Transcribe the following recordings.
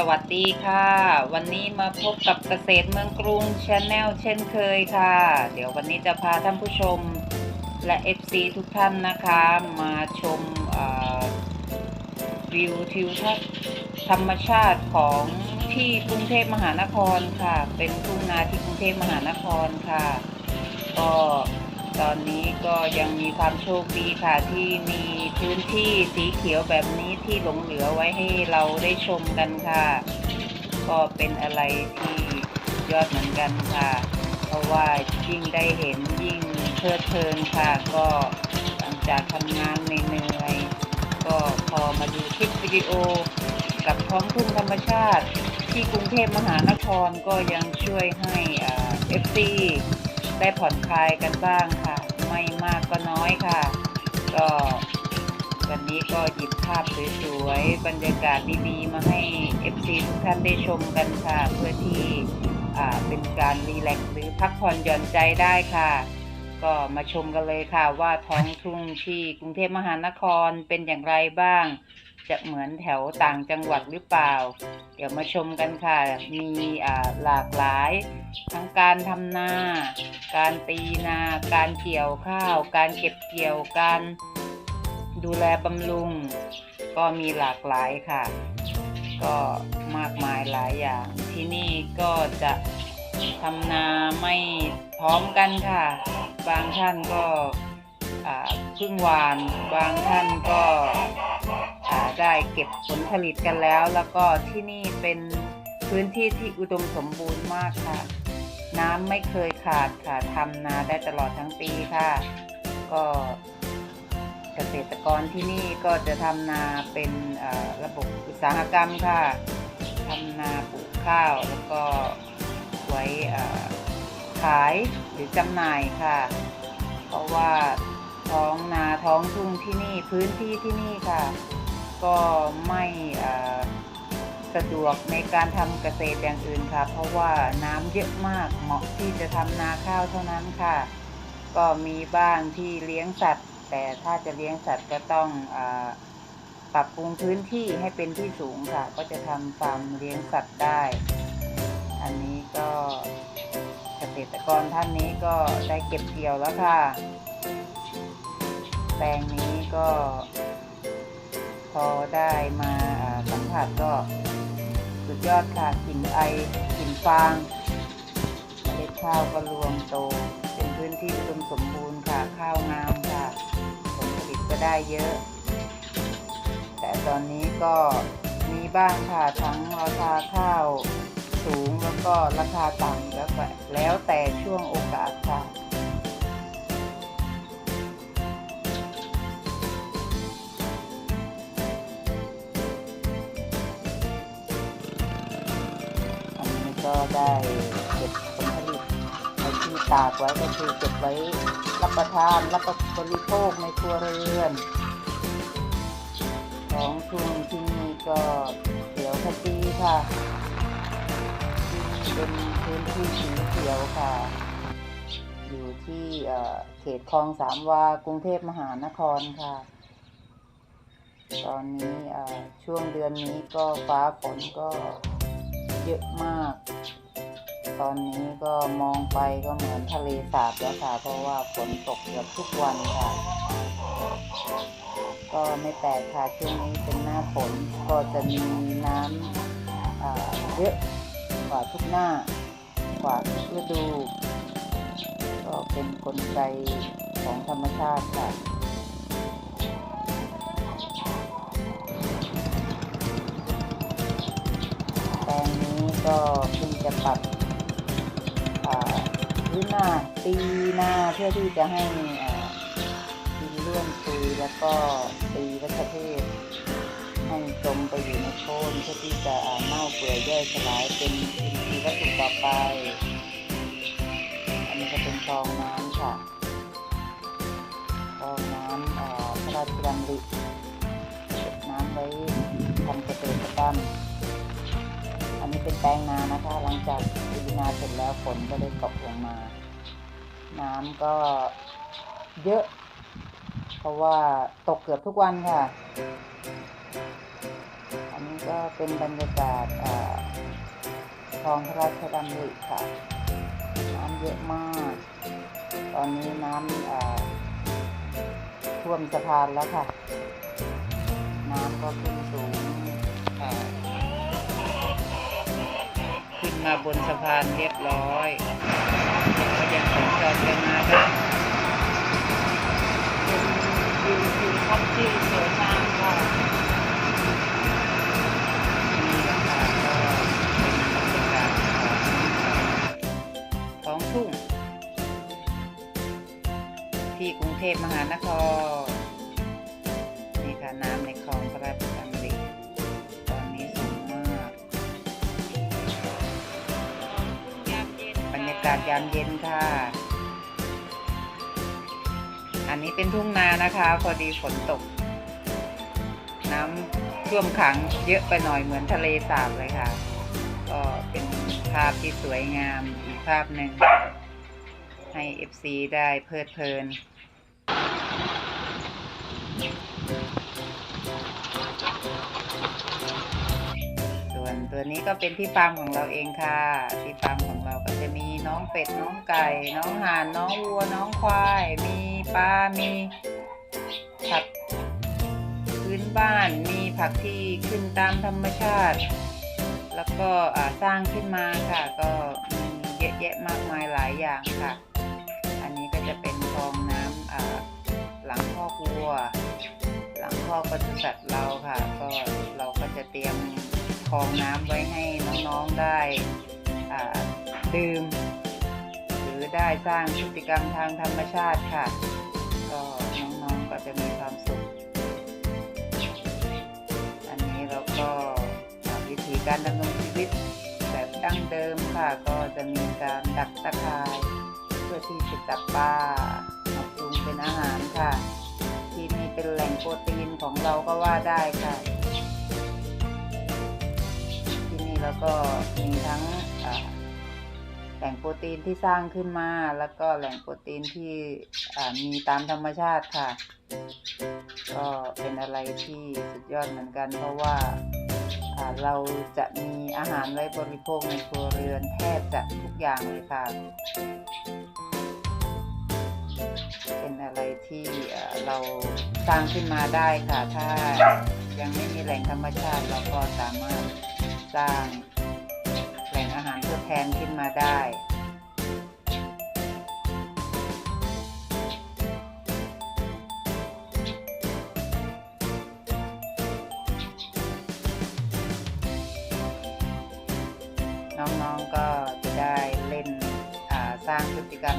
สวัสดีค่ะ วันนี้มาพบกับเกษตรเมืองกรุงชาแนลเช่นเคยค่ะ เดี๋ยววันนี้จะพาท่านผู้ชมและ FC ทุกท่านนะคะ มาชมวิวทิวทัศน์ธรรมชาติของที่กรุงเทพมหานครค่ะ เป็นทุ่งนาที่กรุงเทพมหานครค่ะ ก็ ตอนนี้ก็ยังมีความโชคดีค่ะที่มีพื้นที่สีเขียวแบบนี้ที่หลงเหลือไว้ให้เราได้ชมกันค่ะ ก็เป็นอะไรที่ยอดเหมือนกันค่ะ เพราะว่ายิ่งได้เห็นยิ่งเพลิดเพลินค่ะ ก็หลังจากทำงานเหนื่อยก็พอมาดูคลิปวิดีโอกับท้องทุ่งธรรมชาติ ที่กรุงเทพมหานครก็ยังช่วยให้เอฟซีได้ผ่อนคลายกันบ้างค่ะ ไม่มากก็น้อยค่ะ ก็วันนี้ก็หยิบภาพสวยๆ บรรยากาศดีๆ มาให้ FC ทุกท่านได้ชมกันค่ะ เพื่อที่เป็นการรีแลกซ์หรือพักผ่อนหย่อนใจได้ค่ะ ก็มาชมกันเลยค่ะว่าท้องทุ่งที่กรุงเทพมหานครเป็นอย่างไรบ้าง จะเหมือนแถวต่างจังหวัดหรือเปล่า เดี๋ยวมาชมกันค่ะ มีหลากหลาย ทั้งการทำนา การตีนา การเกี่ยวข้าว การเก็บเกี่ยว การดูแลบำรุง ก็มีหลากหลายค่ะ ก็มากมายหลายอย่าง ที่นี่ก็จะทำนาไม่พร้อมกันค่ะ บางท่านก็พึ่งหวาน บางท่านก็าได้เก็บผลผลิตกันแล้ว แล้วก็ที่นี่เป็นพื้นที่ที่อุดมสมบูรณ์มากค่ะ น้ำไม่เคยขาดค่ะทำนาได้ตลอดทั้งปีค่ะ ก็เกษตรกรที่นี่ก็จะทำนาเป็นระบบอุตสาหกรรมค่ะทำนาปลูกข้าวแล้วก็ไว้ขายหรือจำหน่ายค่ะ เพราะว่าท้องนาท้องทุ่งที่นี่พื้นที่ที่นี่ค่ะ ก็ไม่สะดวกในการทำเกษตรอย่างอื่นค่ะ เพราะว่าน้ำเยอะมากเหมาะที่จะทำนาข้าวเท่านั้นค่ะ ก็มีบ้างที่เลี้ยงสัตว์ แต่ถ้าจะเลี้ยงสัตว์ก็ต้องอปรับปรุงพื้นที่ให้เป็นที่สูงค่ะ ก็จะทำฟาร์มเลี้ยงสัตว์ได้ อันนี้ก็เกษตรกรท่านนี้ก็ได้เก็บเกี่ยวแล้วค่ะ แปลงนี้ก็ อได้มาสัมผัสก็สุดยอดค่ะกลิ่นไอกลิ่นฟางเมล็ดข้าวก็รวงโต เป็นพื้นที่อุดมสมบูรณ์ค่ะข้าวงามค่ะผลผลิตก็ได้เยอะ แต่ตอนนี้ก็มีบ้างค่ะทั้งราคาข้าวสูงแล้วก็ราคาต่ำแล้วแล้วแต่ช่วงโอกาสค่ะ ได้เก็บผลผลิตในที่ตากไว้ก็คือเก็บไว้รับประทานรับประบริโภคในครัวเรือน ของทุ่งที่นี่ก็เขียวขจีค่ะเป็นพื้นที่สีเขียวค่ะ อยู่ที่เขตคลองสามวากรุงเทพมหานครค่ะตอนนี้ช่วงเดือนนี้ก็ฟ้าฝนก็เยอะมาก ตอนนี้ก็มองไปก็เหมือนทะเลสาบแล้วค่ะ เพราะว่าฝนตกเกือบทุกวันค่ะ ก็ไม่แปลกค่ะช่วงนี้เป็นหน้าฝนก็จะมีน้ำเยอะกว่าทุกหน้ากว่าทุกฤดู ก็เป็นกลไกของธรรมชาติค่ะแปลงนี้ก็เพิ่งจะปรับ พื้นหน้าตีหน้าเพื่อที่จะให้ดินเลื่อนซุยแล้วก็ตีวัชพืชให้จมไปอยู่ในโคนเพื่อที่จะเน่าเปื่อยย่อยสลายเป็นอินทรีย์วัตถุต่อไป อันนี้ก็เป็นคลองน้ำค่ะคลองน้ำพระราชดำริเก็บน้ำไว้ทำเกษตรกรรม เป็นแปลงนานะคะ หลังจากปีนาเสร็จแล้วฝนก็เลยตกลงมา น้ำก็เยอะ เพราะว่าตกเกือบทุกวันค่ะ อันนี้ก็เป็นบรรยากาศอ่าคลองพระราชดำริค่ะ น้ำเยอะมาก ตอนนี้น้ำอ่าท่วมสะพานแล้วค่ะ น้ำก็ขึ้นสูง มาบนสะพานเรียบร้อยก็ยังสัญจรกันมาได้เป็นวิวทิวทัศน์ที่สวยงามค่ะนี่ค่ะก็เป็นบรรยากาศของทุ่งที่กรุงเทพมหานคร ศยามเย็นค่ะ อันนี้เป็นทุ่งนานะคะ พอดีฝนตก น้ำท่วมขังเยอะไปหน่อยเหมือนทะเลสาบเลยค่ะ ก็เป็นภาพที่สวยงามอีกภาพหนึ่งให้ FC ได้เพลิดเพลิน ส่วนตัวนี้ก็เป็นที่ฟาร์มของเราเองค่ะ ที่ฟาร์มของเราก็จะมีน้องเป็ดน้องไก่ น้องห่านน้องวัวน้องควาย มีปลา มีผักพื้นบ้าน มีผักที่ขึ้นตามธรรมชาติ แล้วก็สร้างขึ้นมาค่ะ ก็มีเยอะแยะมากมายหลายอย่างค่ะ อันนี้ก็จะเป็นคลองน้ำหลังคอกวัว หลังคอกปศุสัตว์เราค่ะ ก็เราก็จะเตรียม คองน้ำไว้ให้น้องๆได้ดื่ม หรือได้สร้างพฤติกรรมทางธรรมชาติค่ะ ก็น้องๆก็จะมีความสุข อันนี้เราก็วิธีการดำรงชีวิตแบบดั้งเดิมค่ะ ก็จะมีการดักตะข่ายเพื่อที่จะจับปลามาปรุงเป็นอาหารค่ะ ที่นี่เป็นแหล่งโปรตีนของเราก็ว่าได้ค่ะ แล้วก็มีทั้งแหล่งโปรตีนที่สร้างขึ้นมา แล้วก็แหล่งโปรตีนที่มีตามธรรมชาติค่ะ ก็เป็นอะไรที่สุดยอดเหมือนกัน เพราะว่าเราจะมีอาหารไว้บริโภคในครัวเรือนแทบจะทุกอย่างเลยค่ะ เป็นอะไรที่เราสร้างขึ้นมาได้ค่ะ ถ้ายังไม่มีแหล่งธรรมชาติเราก็สามารถ สร้าง แหล่งอาหารทดแทนขึ้นมาได้ น้องๆก็จะได้เล่นสร้างพฤติกรรม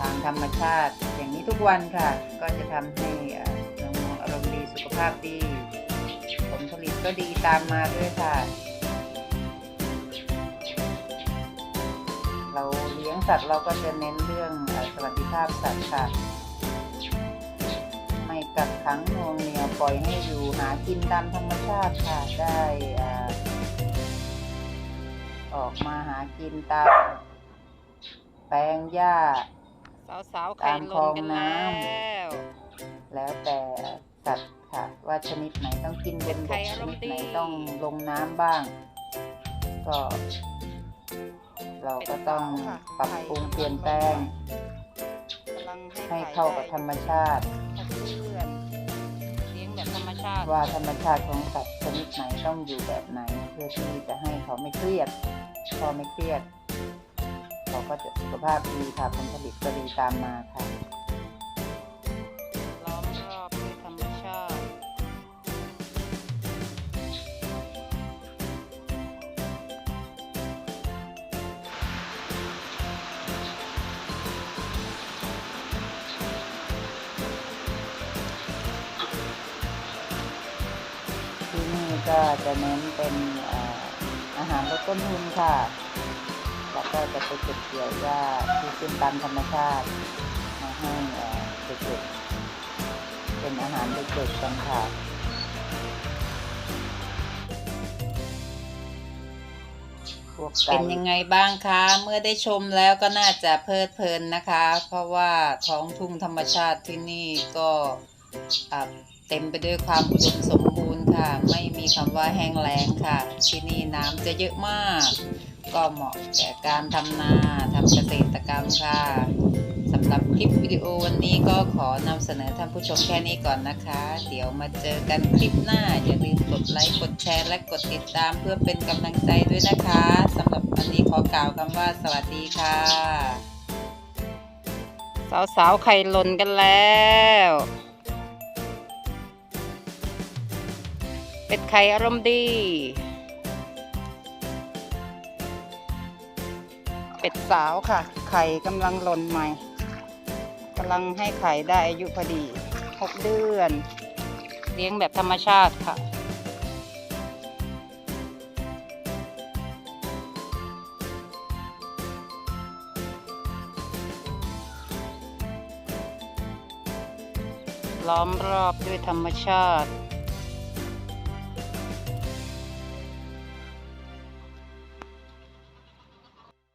ทางธรรมชาติ อย่างนี้ทุกวันค่ะ ก็จะทำให้อ่อน้องๆอารมณ์ดีสุขภาพดี ลผลิตก็ดีตามมาด้วยค่ะ เราเลี้ยงสัตว์เราก็จะเน้นเรื่องเอ่อสวัสดิภาพสัตว์ค่ะไม่กักขังหน่วงเหนี่ยวปล่อยให้อยู่หากินตามธรรมชาติค่ะได้เอ่อออกมาหากินตามแปลงหญ้าสาวๆไข่ลนกันแล้ว แล้วแต่สัตว์ค่ะ ว่าชนิดไหนต้องกินเป็นบไข่กชอารมนิณ์ดไหนดีต้องลงน้ำบ้าง ก็ เราก็ต้องปรับปรุงเปลี่ยนแปลงกำลังให้เข้ากับธรรมชาติให้เพื่อนเลี้ยงแบบธรรมชาติว่าธรรมชาติของสัตว์ชนิดไหนต้องอยู่แบบไหน เพื่อที่จะให้เขาไม่เครียด พอไม่เครียด เขาก็จะสุขภาพดีค่ะผลผลิตก็ดีตามมาค่ะ ก็จะเน้นเป็นอาหารลดต้นทุนค่ะ แล้วก็จะไปเก็บเกี่ยวหญ้าที่ขึ้นตามธรรมชาติมาให้เด็กๆเป็นอาหารเด็กๆกันค่ะพวกไก่เป็นยังไงบ้างคะ เมื่อได้ชมแล้วก็น่าจะเพลิดเพลินนะคะ เพราะว่าท้องทุ่งธรรมชาติที่นี่ก็เต็มไปด้วยความอุดมสม ค่ะ ไม่มีคำว่าแห้งแล้งค่ะ ที่นี่น้ำจะเยอะมาก ก็เหมาะแก่การทำนาทำเกษตรกรรมค่ะสำหรับคลิปวิดีโอวันนี้ก็ขอนำเสนอท่านผู้ชมแค่นี้ก่อนนะคะ เดี๋ยวมาเจอกันคลิปหน้า อย่าลืมกดไลค์กดแชร์และกดติดตามเพื่อเป็นกำลังใจด้วยนะคะสำหรับวันนี้ขอกล่าวคำว่าสวัสดีค่ะสาวๆไข่หล่นกันแล้ว เป็ดไข่อารมณ์ดี เป็ดสาวค่ะ ไข่กำลังหล่นใหม่กำลังให้ไข่ได้อายุพอดีหกเดือน เลี้ยงแบบธรรมชาติค่ะ ล้อมรอบด้วยธรรมชาติ